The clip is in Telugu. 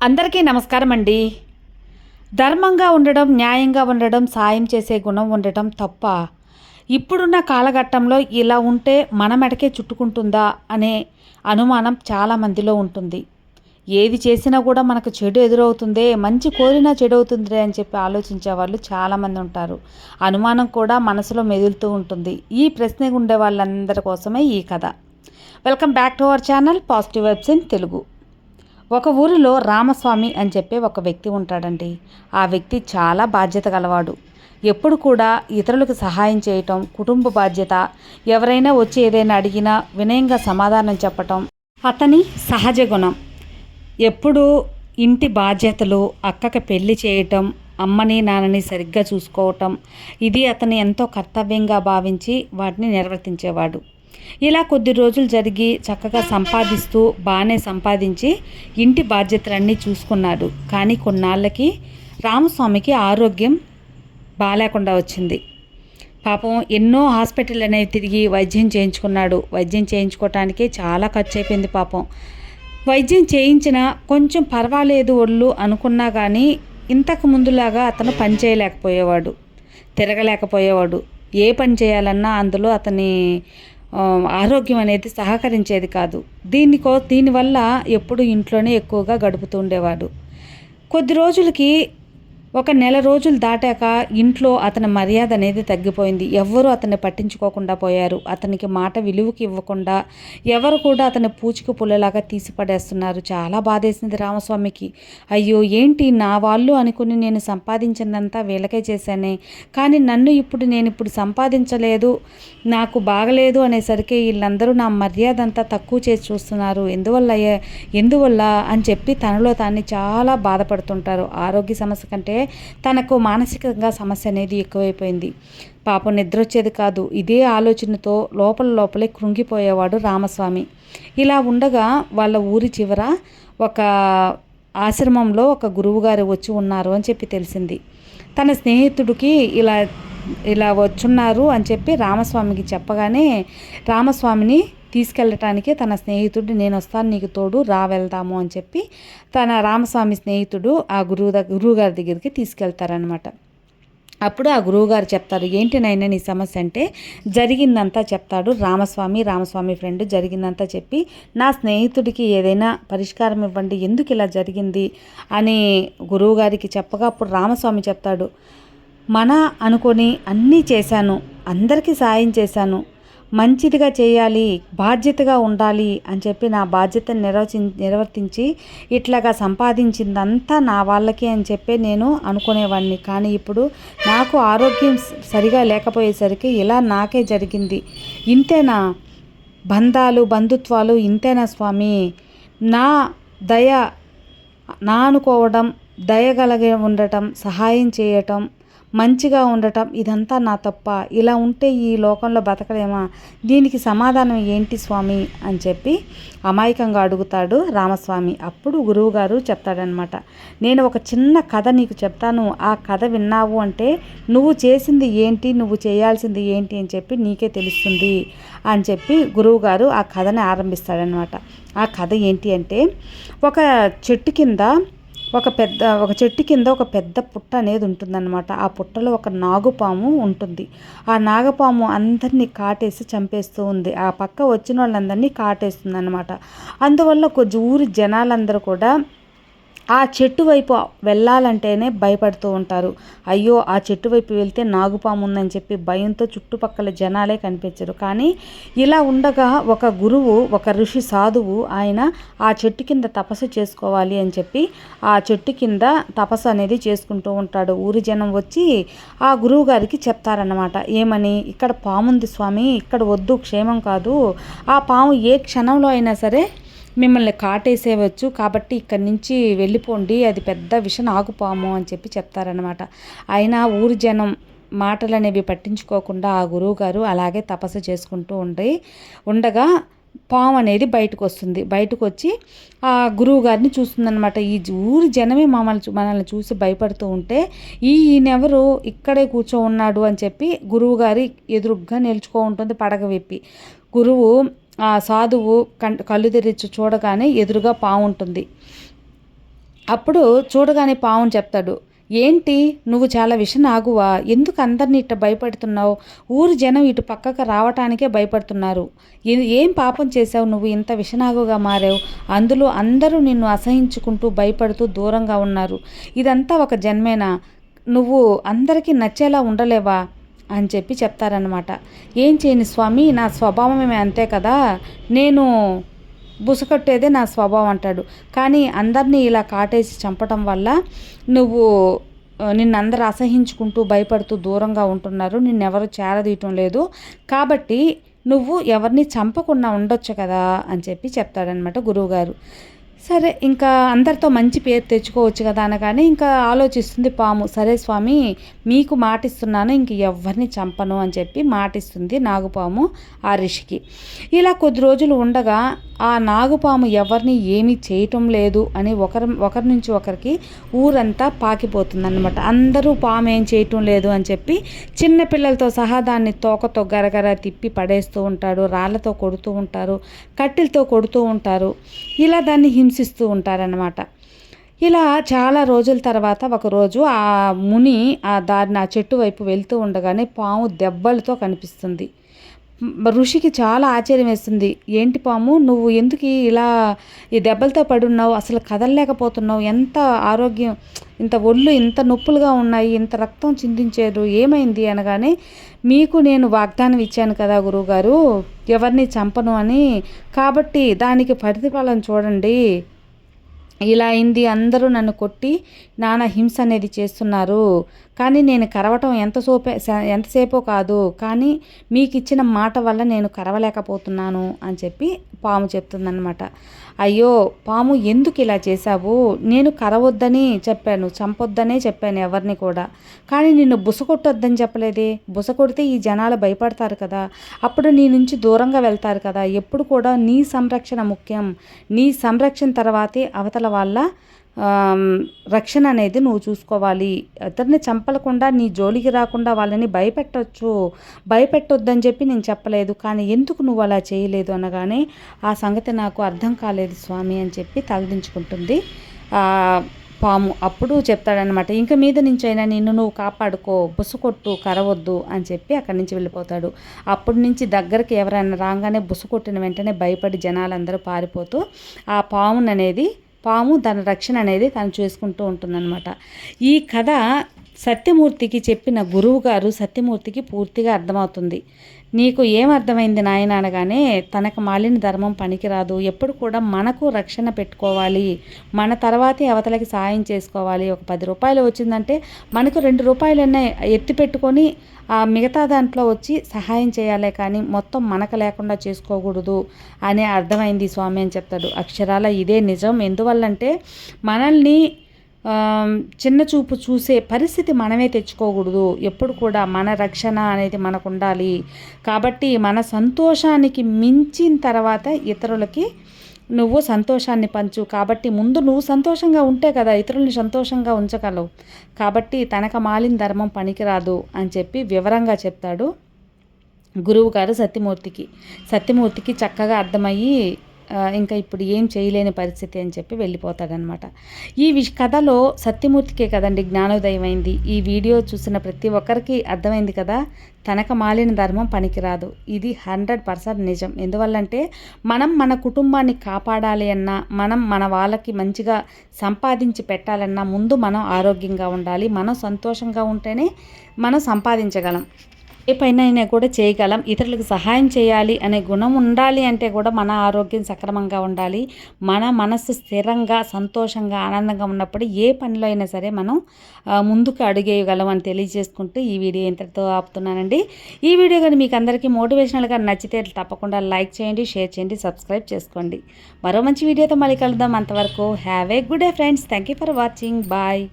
అందరికీ నమస్కారం అండి ధర్మంగా ఉండడం న్యాయంగా ఉండడం సాయం చేసే గుణం ఉండటం తప్ప ఇప్పుడున్న కాలఘట్టంలో ఇలా ఉంటే మన మెడకే చుట్టుకుంటుందా అనే అనుమానం చాలామందిలో ఉంటుంది. ఏది చేసినా కూడా మనకు చెడు ఎదురవుతుందే మంచి కోరినా చెడు అవుతుందే అని చెప్పి ఆలోచించే వాళ్ళు చాలామంది ఉంటారు. అనుమానం కూడా మనసులో మెదులుతూ ఉంటుంది. ఈ ప్రశ్న ఉండే వాళ్ళందరి కోసమే ఈ కథ. Welcome back to our channel positive vibes in Telugu. ఒక ఊరిలో రామస్వామి అని చెప్పే ఒక వ్యక్తి ఉంటాడండి. ఆ వ్యక్తి చాలా బాధ్యత గలవాడు. ఎప్పుడు కూడా ఇతరులకు సహాయం చేయటం కుటుంబ బాధ్యత ఎవరైనా వచ్చి ఏదైనా అడిగినా వినయంగా సమాధానం చెప్పటం అతని సహజ గుణం. ఎప్పుడు ఇంటి బాధ్యతలు అక్కకి పెళ్ళి చేయటం అమ్మని నాన్నని సరిగ్గా చూసుకోవటం. ఇది అతను ఎంతో కర్తవ్యంగా భావించి వాటిని నిర్వర్తించేవాడు. ఇలా కొద్ది రోజులు జరిగి చక్కగా సంపాదిస్తూ బాగానే సంపాదించి ఇంటి బాధ్యతలన్నీ చూసుకున్నాడు. కానీ కొన్నాళ్ళకి రామస్వామికి ఆరోగ్యం బాగాలేకుండా వచ్చింది. పాపం ఎన్నో హాస్పిటల్ అనేవి తిరిగి వైద్యం చేయించుకున్నాడు. వైద్యం చేయించుకోవటానికి చాలా ఖర్చు అయిపోయింది పాపం. వైద్యం చేయించినా కొంచెం పర్వాలేదు ఒళ్ళు అనుకున్నా కానీ ఇంతకు ముందులాగా అతను పని చేయలేకపోయేవాడు తిరగలేకపోయేవాడు. ఏ పని చేయాలన్నా అందులో అతని ఆరోగ్యం అనేది సహకరించేది కాదు. దీనికో దీనివల్ల ఎప్పుడు ఇంట్లోనే ఎక్కువగా గడుపుతూ ఉండేవాడు. కొద్ది రోజులకి ఒక నెల రోజులు దాటాక ఇంట్లో అతని మర్యాద అనేది తగ్గిపోయింది. ఎవ్వరూ అతన్ని పట్టించుకోకుండా పోయారు. అతనికి మాట విలువకి ఇవ్వకుండా ఎవరు కూడా అతని పూచిక పుల్లలాగా తీసిపడేస్తున్నారు చాలా బాధేసింది రామస్వామికి. అయ్యో ఏంటి నా వాళ్ళు అనుకుని నేను సంపాదించిందంతా వీళ్ళకే చేశానే. కానీ నన్ను ఇప్పుడు నేను ఇప్పుడు సంపాదించలేదు నాకు బాగలేదు అనేసరికి వీళ్ళందరూ నా మర్యాద అంతా తక్కువ చేసి చూస్తున్నారు. ఎందువల్ల ఎందువల్ల? అని చెప్పి తనలో తాన్ని చాలా బాధపడుతుంటారు. ఆరోగ్య సమస్య కంటే తనకు మానసికంగా సమస్య అనేది ఎక్కువైపోయింది. పాపం నిద్ర వచ్చేది కాదు. ఇదే ఆలోచనతో లోపల లోపలే కృంగిపోయేవాడు రామస్వామి. ఇలా ఉండగా వాళ్ళ ఊరి చివర ఒక ఆశ్రమంలో ఒక గురువుగారు వచ్చి ఉన్నారు అని చెప్పి తెలిసింది. తన స్నేహితుడికి ఇలా ఇలా వచ్చున్నారు అని చెప్పి రామస్వామికి చెప్పగానే రామస్వామిని తీసుకెళ్ళటానికి తన స్నేహితుడు నేను వస్తాను నీకు తోడు రా వెళ్దాము అని చెప్పి తన రామస్వామి స్నేహితుడు ఆ గురువు దగ్గర గురువుగారి దగ్గరికి తీసుకెళ్తారనమాట అప్పుడు ఆ గురువుగారు చెప్తారు ఏంటి నైనా నీ సమస్య అంటే జరిగిందంతా చెప్తాడు రామస్వామి రామస్వామి ఫ్రెండ్ జరిగిందంతా చెప్పి నా స్నేహితుడికి ఏదైనా పరిష్కారం ఇవ్వండి ఎందుకు ఇలా జరిగింది? అని గురువుగారికి చెప్పగా అప్పుడు రామస్వామి చెప్తాడు మన అనుకొని అన్నీ చేశాను అందరికీ సాయం చేశాను మంచిదిగా చేయాలి బాధ్యతగా ఉండాలి అని చెప్పి నా బాధ్యతను నిర్వచి నిర్వర్తించి ఇట్లాగా సంపాదించిందంతా నా వాళ్ళకి అని చెప్పి నేను అనుకునేవాడిని. కానీ ఇప్పుడు నాకు ఆరోగ్యం సరిగా లేకపోయేసరికి ఇలా నాకే జరిగింది. ఇంతేనా? బంధాలు బంధుత్వాలు ఇంతేనా స్వామి? నా దయ నా అనుకోవడం దయగలగే ఉండటం సహాయం చేయటం మంచిగా ఉండటం ఇదంతా నా తప్ప. ఇలా ఉంటే ఈ లోకంలో బతకలేమా? దీనికి సమాధానం ఏంటి స్వామి? అని చెప్పి అమాయకంగా అడుగుతాడు రామస్వామి. అప్పుడు గురువుగారు చెప్తాడనమాట నేను ఒక చిన్న కథ నీకు చెప్తాను. ఆ కథ విన్నావు అంటే నువ్వు చేసింది ఏంటి? నువ్వు చేయాల్సింది ఏంటి? అని చెప్పి నీకే తెలుస్తుంది అని చెప్పి గురువుగారు ఆ కథని ఆరంభిస్తాడనమాట ఆ కథ ఏంటి అంటే ఒక చెట్టు కింద ఒక పెద్ద ఒక చెట్టు కింద ఒక పెద్ద పుట్ట అనేది ఉంటుందన్నమాట. ఆ పుట్టలో ఒక నాగుపాము ఉంటుంది. ఆ నాగపాము అందరినీ కాటేసి చంపేస్తూ ఉంది. ఆ పక్క వచ్చిన వాళ్ళందరినీ కాటేస్తుంది అనమాట అందువల్ల కొద్ది ఊరి జనాలందరూ కూడా ఆ చెట్టు వైపు వెళ్ళాలంటేనే భయపడుతూ ఉంటారు. అయ్యో ఆ చెట్టు వైపు వెళ్తే నాగుపాము ఉందని చెప్పి భయంతో చుట్టుపక్కల జనాలే కనిపించరు. కానీ ఇలా ఉండగా ఒక గురువు ఒక ఋషి సాధువు ఆయన ఆ చెట్టు కింద తపస్సు చేసుకోవాలి అని చెప్పి ఆ చెట్టు కింద తపస్సు అనేది చేసుకుంటూ ఉంటాడు. ఊరి జనం వచ్చి ఆ గురువు గారికి చెప్తారన్నమాట. ఏమని? ఇక్కడ పాముంది స్వామి ఇక్కడ వద్దు క్షేమం కాదు. ఆ పాము ఏ క్షణంలో అయినా సరే మిమ్మల్ని కాటేసేవచ్చు కాబట్టి ఇక్కడి నుంచి వెళ్ళిపోండి. అది పెద్ద విష నాగుపాము అని చెప్పి చెప్తారనమాట అయినా ఊరి జనం మాటలు అనేవి పట్టించుకోకుండా ఆ గురువుగారు అలాగే తపస్సు చేసుకుంటూ ఉండి ఉండగా పాము అనేది బయటకు వస్తుంది బయటకు వచ్చి ఆ గురువు గారిని చూస్తుందనమాట ఈ ఊరి జనమే మమ్మల్ని చూ- మనల్ని చూసి భయపడుతూ ఉంటే ఈ ఈయనెవరు? ఇక్కడే కూర్చో ఉన్నాడు అని చెప్పి గురువు గారి ఎదురుగ్గా నిల్చుకో ఉంటుంది పడగ విప్పి. గురువు ఆ సాధువు కం కళ్ళు తెరిచి చూడగానే ఎదురుగా పావుంటుంది అప్పుడు చూడగానే పావును చెప్తాడు ఏంటి? నువ్వు చాలా విషనాగువా? ఎందుకు అందరినీ ఇట్ట భయపడుతున్నావు? ఊరు జనం ఇటు పక్కకు రావటానికే భయపడుతున్నారు. ఏం పాపం చేశావు? నువ్వు ఇంత విషనాగుగా మారావు. అందులో అందరూ నిన్ను అసహించుకుంటూ భయపడుతూ దూరంగా ఉన్నారు. ఇదంతా ఒక జన్మేనా? నువ్వు అందరికీ నచ్చేలా ఉండలేవా? అని చెప్పి చెప్తారనమాట ఏం చేయని స్వామి? నా స్వభావమే అంతే కదా? నేను బుసకొట్టేదే నా స్వభావం అంటాడు. కానీ అందరినీ ఇలా కాటేసి చంపటం వల్ల నువ్వు నిన్నందరు నిన్నందరూ అసహించుకుంటూ భయపడుతూ దూరంగా ఉంటున్నారు. నిన్నెవరు చేరదీయటం లేదు. కాబట్టి నువ్వు ఎవరిని చంపకుండా ఉండొచ్చు కదా? అని చెప్పి చెప్తాడనమాట గురువుగారు. సరే ఇంకా అందరితో మంచి పేరు తెచ్చుకోవచ్చు కదా అనగానే ఇంకా ఆలోచిస్తుంది పాము. సరే స్వామి మీకు మాటిస్తున్నాను ఇంక ఎవరిని చంపను అని చెప్పి మాటిస్తుంది నాగుపాము ఆ ఋషికి. ఇలా కొద్ది రోజులు ఉండగా ఆ నాగుపాము ఎవరిని ఏమీ చేయటం లేదు అని ఒకరి ఒకరి నుంచి ఒకరికి ఊరంతా పాకిపోతుందన్నమాట. అందరూ పాము ఏం చేయటం లేదు అని చెప్పి చిన్నపిల్లలతో సహా దాన్ని తోకతో గరగర తిప్పి పడేస్తూ ఉంటాడు రాళ్ళతో కొడుతూ ఉంటారు కట్టెలతో కొడుతూ ఉంటారు ఇలా దాన్ని హింసిస్తూ ఉంటారనమాట ఇలా చాలా రోజుల తర్వాత ఒకరోజు ఆ ముని ఆ దారిని ఆ చెట్టు వైపు వెళ్తూ ఉండగానే పాము దెబ్బలతో కనిపిస్తుంది. ఋషికి చాలా ఆశ్చర్యం వేస్తుంది. ఏంటి పాము? నువ్వు ఎందుకు ఇలా ఈ దెబ్బలతో పడి ఉన్నావు అసలు కదలలేకపోతున్నావు? ఎంత ఆరోగ్యం ఇంత ఒళ్ళు ఇంత నొప్పులుగా ఉన్నాయి ఇంత రక్తం చిందించారు ఏమైంది అనగానే మీకు నేను వాగ్దానం ఇచ్చాను కదా గురువుగారు ఎవరిని చంపను అని. కాబట్టి దానికి ప్రతిఫలం చూడండి. ఇలా అయింది. అందరూ నన్ను కొట్టి నానా హింస అనేది చేస్తున్నారు. కానీ నేను కరవటం ఎంత సోపే ఎంతసేపో కాదు. కానీ మీకు ఇచ్చిన మాట వల్ల నేను కరవలేకపోతున్నాను అని చెప్పి పాము చెప్తుందన్నమాట. అయ్యో పాము ఎందుకు ఇలా చేశావు? నేను కరవద్దని చెప్పాను చంపొద్దనే చెప్పాను ఎవరిని కూడా. కానీ నిన్ను బుస కొట్టొద్దని చెప్పలేదే? బుస కొడితే ఈ జనాలు భయపడతారు కదా. అప్పుడు నీ నుంచి దూరంగా వెళ్తారు కదా. ఎప్పుడు కూడా నీ సంరక్షణ ముఖ్యం. నీ సంరక్షణ తర్వాతే అవతల వాళ్ళ రక్షణ అనేది నువ్వు చూసుకోవాలి. ఇతరుని చంపలకుండా నీ జోలికి రాకుండా వాళ్ళని భయపెట్టొచ్చు. భయపెట్టొద్దని చెప్పి నేను చెప్పలేదు. కానీ ఎందుకు నువ్వు అలా చేయలేదు అనగానే ఆ సంగతి నాకు అర్థం కాలేదు స్వామి అని చెప్పి తలదించుకుంటుంది. పాము అప్పుడు చెప్తాడనమాట ఇంక మీద నుంచి అయినా నిన్ను నువ్వు కాపాడుకో బుసుకొట్టు కరవద్దు అని చెప్పి అక్కడి నుంచి వెళ్ళిపోతాడు. అప్పటి నుంచి దగ్గరికి ఎవరైనా రాగానే బుసుకొట్టిన వెంటనే భయపడి జనాలందరూ పారిపోతూ ఆ పామును అనేది పాము తన రక్షణ అనేది తను చేసుకుంటూ ఉంటుందన్నమాట. ఈ కథ సత్యమూర్తికి చెప్పిన గురువు గారు సత్యమూర్తికి పూర్తిగా అర్థమవుతుంది. నీకు ఏమర్థమైంది నాయన అనగానే తనకు మాలిన ధర్మం పనికిరాదు. ఎప్పుడు కూడా మనకు రక్షణ పెట్టుకోవాలి. మన తర్వాతే అవతలకి సాయం చేసుకోవాలి. ఒక పది రూపాయలు వచ్చిందంటే మనకు రెండు రూపాయలన్నా ఎత్తి పెట్టుకొని ఆ మిగతా దాంట్లో వచ్చి సహాయం చేయాలి కానీ మొత్తం మనకు లేకుండా చేసుకోకూడదు అనే అర్థమైంది స్వామి అని చెప్తాడు. అక్షరాల ఇదే నిజం. ఎందువల్లంటే మనల్ని చిన్న చూపు చూసే పరిస్థితి మనమే తెచ్చుకోకూడదు. ఎప్పుడు కూడా మన రక్షణ అనేది మనకు ఉండాలి కాబట్టి మన సంతోషానికి మించిన తర్వాత ఇతరులకి నువ్వు సంతోషాన్ని పంచు. కాబట్టి ముందు నువ్వు సంతోషంగా ఉంటే కదా ఇతరుల్ని సంతోషంగా ఉంచగలవు. కాబట్టి తనక మాలిన ధర్మం పనికిరాదు అని చెప్పి వివరంగా చెప్తాడు గురువు గారు సత్యమూర్తికి. సత్యమూర్తికి చక్కగా అర్థమయ్యి ఇంకా ఇప్పుడు ఏం చేయలేని పరిస్థితి అని చెప్పి వెళ్ళిపోతాడనమాట. ఈ విష కథలో సత్యమూర్తికే కదండి జ్ఞానోదయం అయింది ఈ వీడియో చూసిన ప్రతి ఒక్కరికి అర్థమైంది కదా తనక మాలిన ధర్మం పనికిరాదు. ఇది హండ్రెడ్ పర్సెంట్ నిజం. ఎందువల్లంటే మనం మన కుటుంబాన్ని కాపాడాలి అన్నా మనం మన వాళ్ళకి మంచిగా సంపాదించి పెట్టాలన్నా ముందు మనం ఆరోగ్యంగా ఉండాలి మనం సంతోషంగా ఉంటేనే మనం సంపాదించగలం. ఏ పైన అయినా కూడా చేయగలం. ఇతరులకు సహాయం చేయాలి అనే గుణం ఉండాలి అంటే కూడా మన ఆరోగ్యం సక్రమంగా ఉండాలి. మన మనస్సు స్థిరంగా సంతోషంగా ఆనందంగా ఉన్నప్పుడు ఏ పనిలో అయినా సరే మనం ముందుకు అడుగేయగలం అని తెలియజేసుకుంటూ ఈ వీడియో ఇంతటితో ఆపుతున్నానండి. ఈ వీడియో కానీ మీకు అందరికీ మోటివేషనల్గా నచ్చితే తప్పకుండా లైక్ చేయండి షేర్ చేయండి సబ్స్క్రైబ్ చేసుకోండి. మరో మంచి వీడియోతో మళ్ళీ కలుద్దాం. అంతవరకు have a good day friends. Thank you for watching. Bye.